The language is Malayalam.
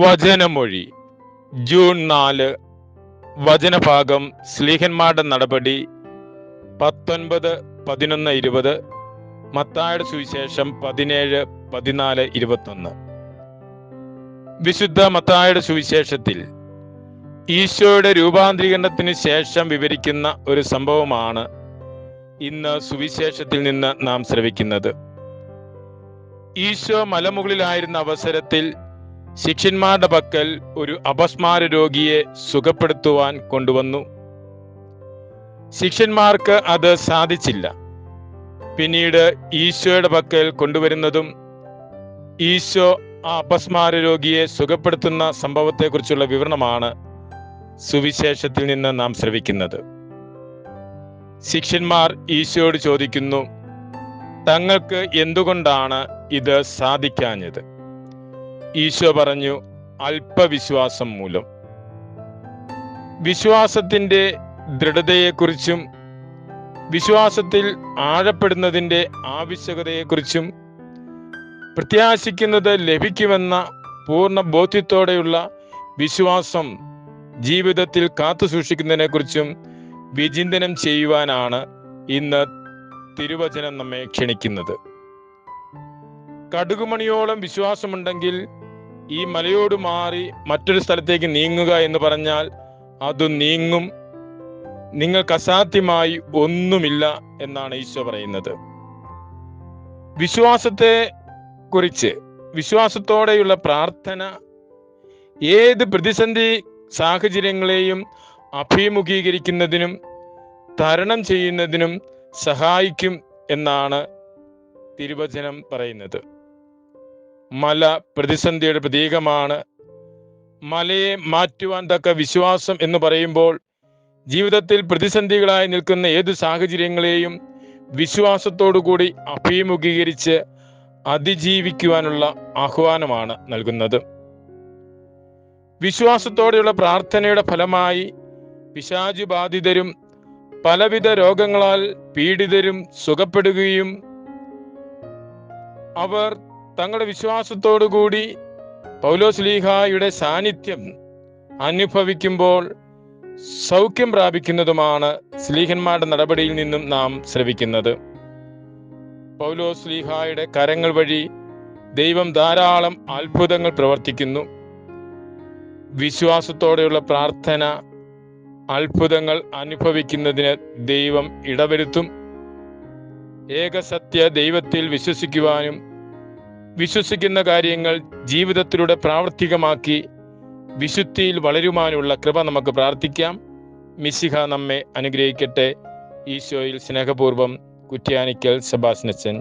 വചനമൊഴി. ജൂൺ നാല് വചനഭാഗം സ്ലീഹന്മാരുടെ നടപടി പത്തൊൻപത് പതിനൊന്ന് ഇരുപത് മത്തായുടെ സുവിശേഷം പതിനേഴ് പതിനാല് ഇരുപത്തൊന്ന്. വിശുദ്ധ മത്തായുടെ സുവിശേഷത്തിൽ ഈശോയുടെ രൂപാന്തരീകരണത്തിന് ശേഷം വിവരിക്കുന്ന ഒരു സംഭവമാണ് ഇന്ന് സുവിശേഷത്തിൽ നിന്ന് നാം ശ്രവിക്കുന്നത്. ഈശോ മലമുകളിലായിരുന്ന അവസരത്തിൽ ശിഷ്യന്മാരുടെ പക്കൽ ഒരു അപസ്മാര രോഗിയെ സുഖപ്പെടുത്തുവാൻ കൊണ്ടുവന്നു. ശിഷ്യന്മാർക്ക് അത് സാധിച്ചില്ല. പിന്നീട് ഈശോയുടെ പക്കൽ കൊണ്ടുവരുന്നതും ഈശോ ആ അപസ്മാര രോഗിയെ സുഖപ്പെടുത്തുന്ന സംഭവത്തെക്കുറിച്ചുള്ള വിവരണമാണ് സുവിശേഷത്തിൽ നിന്ന് നാം ശ്രവിക്കുന്നത്. ശിഷ്യന്മാർ ഈശോയോട് ചോദിക്കുന്നു തങ്ങൾക്ക് എന്തുകൊണ്ടാണ് ഇത് സാധിക്കാഞ്ഞത്? ഈശോ പറഞ്ഞു അല്പവിശ്വാസം മൂലം. വിശ്വാസത്തിന്റെ ദൃഢതയെക്കുറിച്ചും വിശ്വാസത്തിൽ ആഴപ്പെടുന്നതിന്റെ ആവശ്യകതയെക്കുറിച്ചും പ്രത്യാശിക്കുന്നത് ലഭിക്കുമെന്ന പൂർണ ബോധ്യത്തോടെയുള്ള വിശ്വാസം ജീവിതത്തിൽ കാത്തു സൂക്ഷിക്കുന്നതിനെക്കുറിച്ചും വിചിന്തനം ചെയ്യുവാനാണ് ഇന്ന് തിരുവചനം നമ്മെ ക്ഷണിക്കുന്നത്. കടുകുമണിയോളം വിശ്വാസമുണ്ടെങ്കിൽ ഈ മലയോട് മാറി മറ്റൊരു സ്ഥലത്തേക്ക് നീങ്ങുക എന്ന് പറഞ്ഞാൽ അത് നീങ്ങും. നിങ്ങൾക്ക് അസാധ്യമായി ഒന്നുമില്ല എന്നാണ് ഈശോ പറയുന്നത്. വിശ്വാസത്തെ കുറിച്ച് വിശ്വാസത്തോടെയുള്ള പ്രാർത്ഥന ഏത് പ്രതിസന്ധി സാഹചര്യങ്ങളെയും അഭിമുഖീകരിക്കുന്നതിനും തരണം ചെയ്യുന്നതിനും സഹായിക്കും എന്നാണ് തിരുവചനം പറയുന്നത്. മല പ്രതിസന്ധിയുടെ പ്രതീകമാണ്. മലയെ മാറ്റുവാൻ തക്ക വിശ്വാസം എന്ന് പറയുമ്പോൾ ജീവിതത്തിൽ പ്രതിസന്ധികളായി നിൽക്കുന്ന ഏത് സാഹചര്യങ്ങളെയും വിശ്വാസത്തോടു കൂടി അഭിമുഖീകരിച്ച് അതിജീവിക്കുവാനുള്ള ആഹ്വാനമാണ് നൽകുന്നത്. വിശ്വാസത്തോടെയുള്ള പ്രാർത്ഥനയുടെ ഫലമായി പിശാചു ബാധിതരും പലവിധ രോഗങ്ങളാൽ പീഡിതരും സുഖപ്പെടുകയും അവർ തങ്ങളുടെ വിശ്വാസത്തോടുകൂടി പൗലോസ്ലീഹായുടെ സാന്നിധ്യം അനുഭവിക്കുമ്പോൾ സൗഖ്യം പ്രാപിക്കുന്നതുമാണ് സ്ലീഹന്മാരുടെ നടപടിയിൽ നിന്നും നാം ശ്രവിക്കുന്നത്. പൗലോസ്ലീഹായുടെ കരങ്ങൾ വഴി ദൈവം ധാരാളം അത്ഭുതങ്ങൾ പ്രവർത്തിക്കുന്നു. വിശ്വാസത്തോടെയുള്ള പ്രാർത്ഥന അത്ഭുതങ്ങൾ അനുഭവിക്കുന്നതിന് ദൈവം ഇടവരുത്തും. ഏകസത്യ ദൈവത്തിൽ വിശ്വസിക്കുവാനും വിശ്വസിക്കുന്ന കാര്യങ്ങൾ ജീവിതത്തിലൂടെ പ്രാവർത്തികമാക്കി വിശുദ്ധിയിൽ വളരുവാനുള്ള കൃപ നമുക്ക് പ്രാർത്ഥിക്കാം. മിശിഹ നമ്മെ അനുഗ്രഹിക്കട്ടെ. ഈശോയിൽ സ്നേഹപൂർവം കുറ്റ്യാനിക്കൽ സെബാസ്നച്ചൻ.